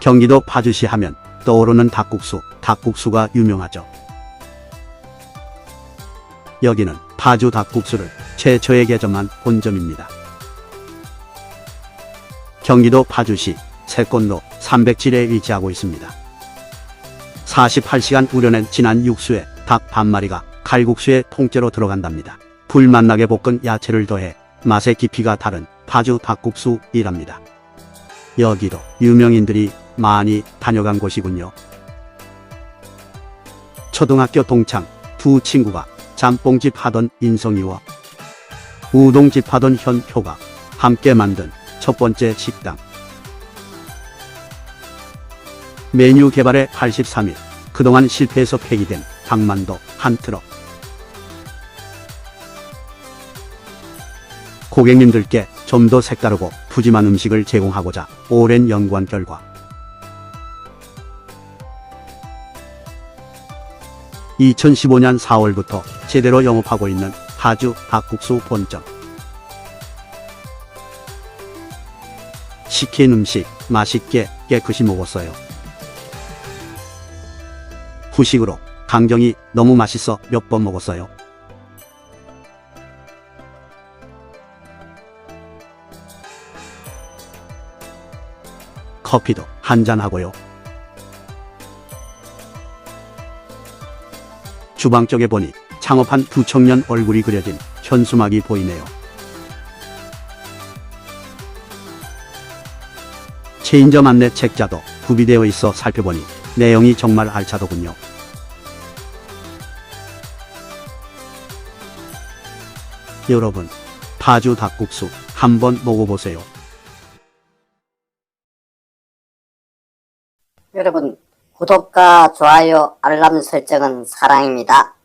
경기도 파주시 하면 떠오르는 닭국수, 닭국수가 유명하죠. 여기는 파주 닭국수를 최초에 개점한 본점입니다. 경기도 파주시 세권로 307에 위치하고 있습니다. 48시간 우려낸 진한 육수에 닭 반마리가 칼국수에 통째로 들어간답니다. 불맛나게 볶은 야채를 더해 맛의 깊이가 다른 파주 닭국수이랍니다. 여기도 유명인들이 많이 다녀간 곳이군요. 초등학교 동창 두 친구가 짬뽕집 하던 인성이와 우동집 하던 현표가 함께 만든 첫 번째 식당. 메뉴 개발에 83일, 그동안 실패해서 폐기된 닭만도 한 트럭. 고객님들께 좀 더 색다르고 푸짐한 음식을 제공하고자 오랜 연구한 결과 2015년 4월부터 제대로 영업하고 있는 파주 닭국수 본점. 시킨 음식 맛있게 깨끗이 먹었어요. 후식으로 강정이 너무 맛있어 몇 번 먹었어요. 커피도 한잔 하고요. 주방 쪽에 보니 창업한 두 청년 얼굴이 그려진 현수막이 보이네요. 체인점 안내 책자도 구비되어 있어 살펴보니 내용이 정말 알차더군요. 여러분, 파주 닭국수 한번 먹어보세요. 여러분, 구독과 좋아요, 알람 설정은 사랑입니다.